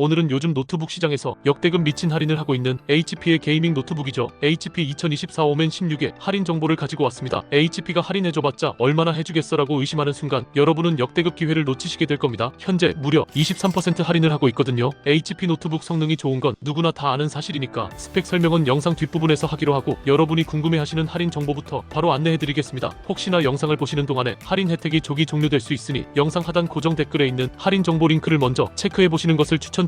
오늘은 요즘 노트북 시장에서 역대급 미친 할인을 하고 있는 HP의 게이밍 노트북이죠. HP 2024 오멘 16의 할인 정보를 가지고 왔습니다. HP가 할인해줘봤자 얼마나 해주겠어라고 의심하는 순간 여러분은 역대급 기회를 놓치시게 될 겁니다. 현재 무려 23% 할인을 하고 있거든요. HP 노트북 성능이 좋은 건 누구나 다 아는 사실이니까 스펙 설명은 영상 뒷부분에서 하기로 하고 여러분이 궁금해하시는 할인 정보부터 바로 안내해드리겠습니다. 혹시나 영상을 보시는 동안에 할인 혜택이 조기 종료될 수 있으니 영상 하단 고정 댓글에 있는 할인 정보 링크를 먼저 체크해보시는 것을 추천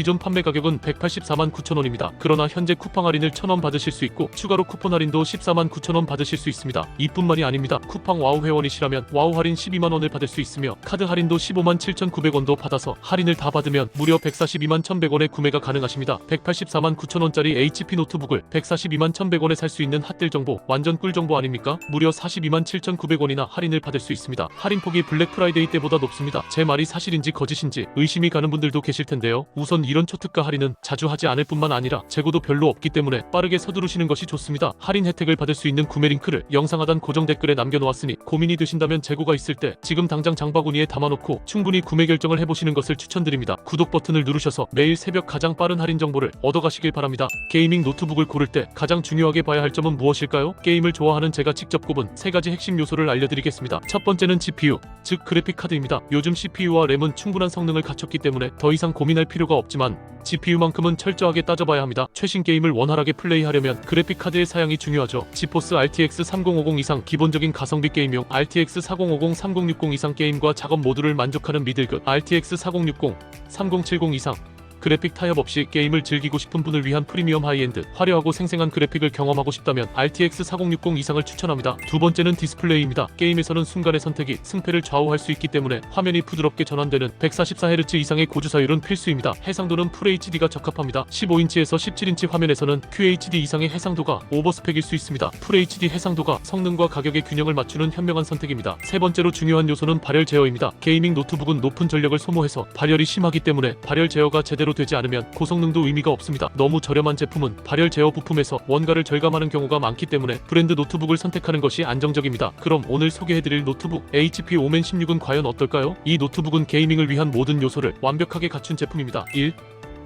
기존 판매 가격은 184만 9천원입니다. 그러나 현재 쿠팡 할인을 1,000원 받으실 수 있고 추가로 쿠폰 할인도 14만 9천원 받으실 수 있습니다. 이뿐만이 아닙니다. 쿠팡 와우 회원이시라면 와우 할인 12만 원을 받을 수 있으며 카드 할인도 15만 7,900원도 받아서 할인을 다 받으면 무려 142만 1,100원에 구매가 가능하십니다. 184만 9천원짜리 HP 노트북을 142만 1,100원에 살 수 있는 핫딜 정보 완전 꿀 정보 아닙니까? 무려 42만 7,900원이나 할인을 받을 수 있습니다. 할인폭이 블랙 프라이데이 때보다 높습니다. 제 말이 사실인지 거짓인지 의심이 가는 분들도 계실 텐데요. 우선 이런 초특가 할인은 자주 하지 않을 뿐만 아니라 재고도 별로 없기 때문에 빠르게 서두르시는 것이 좋습니다. 할인 혜택을 받을 수 있는 구매 링크를 영상 하단 고정 댓글에 남겨놓았으니 고민이 되신다면 재고가 있을 때 지금 당장 장바구니에 담아놓고 충분히 구매 결정을 해보시는 것을 추천드립니다. 구독 버튼을 누르셔서 매일 새벽 가장 빠른 할인 정보를 얻어가시길 바랍니다. 게이밍 노트북을 고를 때 가장 중요하게 봐야 할 점은 무엇일까요? 게임을 좋아하는 제가 직접 꼽은 세 가지 핵심 요소를 알려드리겠습니다. 첫 번째는 GPU, 즉 그래픽 카드입니다. 요즘 CPU와 램은 충분한 성능을 갖췄기 때문에 더 이상 고민할 필요가 없지만 GPU만큼은 철저하게 따져봐야 합니다. 최신 게임을 원활하게 플레이하려면 그래픽 카드의 사양이 중요하죠. 지포스 RTX 3050 이상 기본적인 가성비 게임용 RTX 4050, 3060 이상 게임과 작업 모두를 만족하는 미들급 RTX 4060, 3070 이상 그래픽 타협 없이 게임을 즐기고 싶은 분을 위한 프리미엄 하이엔드, 화려하고 생생한 그래픽을 경험하고 싶다면 RTX 4060 이상을 추천합니다. 두 번째는 디스플레이입니다. 게임에서는 순간의 선택이 승패를 좌우할 수 있기 때문에 화면이 부드럽게 전환되는 144Hz 이상의 고주사율은 필수입니다. 해상도는 FHD가 적합합니다. 15인치에서 17인치 화면에서는 QHD 이상의 해상도가 오버스펙일 수 있습니다. FHD 해상도가 성능과 가격의 균형을 맞추는 현명한 선택입니다. 세 번째로 중요한 요소는 발열 제어입니다. 게이밍 노트북은 높은 전력을 소모해서 발열이 심하기 때문에 발열 제어가 제대로 되지 않으면 고성능도 의미가 없습니다. 너무 저렴한 제품은 발열 제어 부품에서 원가를 절감하는 경우가 많기 때문에 브랜드 노트북을 선택하는 것이 안정적입니다. 그럼 오늘 소개해드릴 노트북 HP 오멘 16은 과연 어떨까요? 이 노트북은 게이밍을 위한 모든 요소를 완벽하게 갖춘 제품입니다. 1.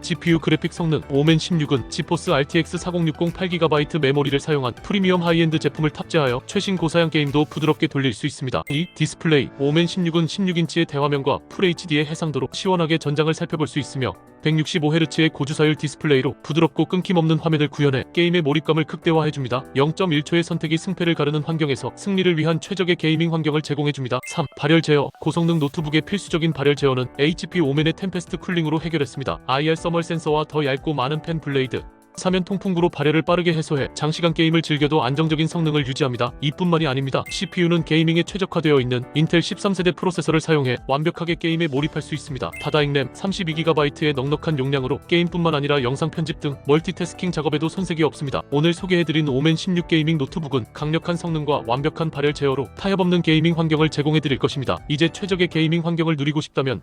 GPU 그래픽 성능 오멘 16은 지포스 RTX 4060 8GB 메모리를 사용한 프리미엄 하이엔드 제품을 탑재하여 최신 고사양 게임도 부드럽게 돌릴 수 있습니다. 2. 디스플레이 오멘 16은 16인치의 대화면과 FHD의 해상도로 시원하게 전장을 살펴볼 수 있으며 165Hz의 고주사율 디스플레이로 부드럽고 끊김없는 화면을 구현해 게임의 몰입감을 극대화해줍니다. 0.1초의 선택이 승패를 가르는 환경에서 승리를 위한 최적의 게이밍 환경을 제공해줍니다. 3. 발열 제어 고성능 노트북의 필수적인 발열 제어는 HP 오멘의 템페스트 쿨링으로 해결했습니다. IR 서멀 센서와 더 얇고 많은 펜 블레이드 사면 통풍구로 발열을 빠르게 해소해 장시간 게임을 즐겨도 안정적인 성능을 유지합니다. 이뿐만이 아닙니다. CPU는 게이밍에 최적화되어 있는 인텔 13세대 프로세서를 사용해 완벽하게 게임에 몰입할 수 있습니다. 다다익 램 32GB의 넉넉한 용량으로 게임뿐만 아니라 영상 편집 등 멀티태스킹 작업에도 손색이 없습니다. 오늘 소개해드린 오멘 16 게이밍 노트북은 강력한 성능과 완벽한 발열 제어로 타협 없는 게이밍 환경을 제공해드릴 것입니다. 이제 최적의 게이밍 환경을 누리고 싶다면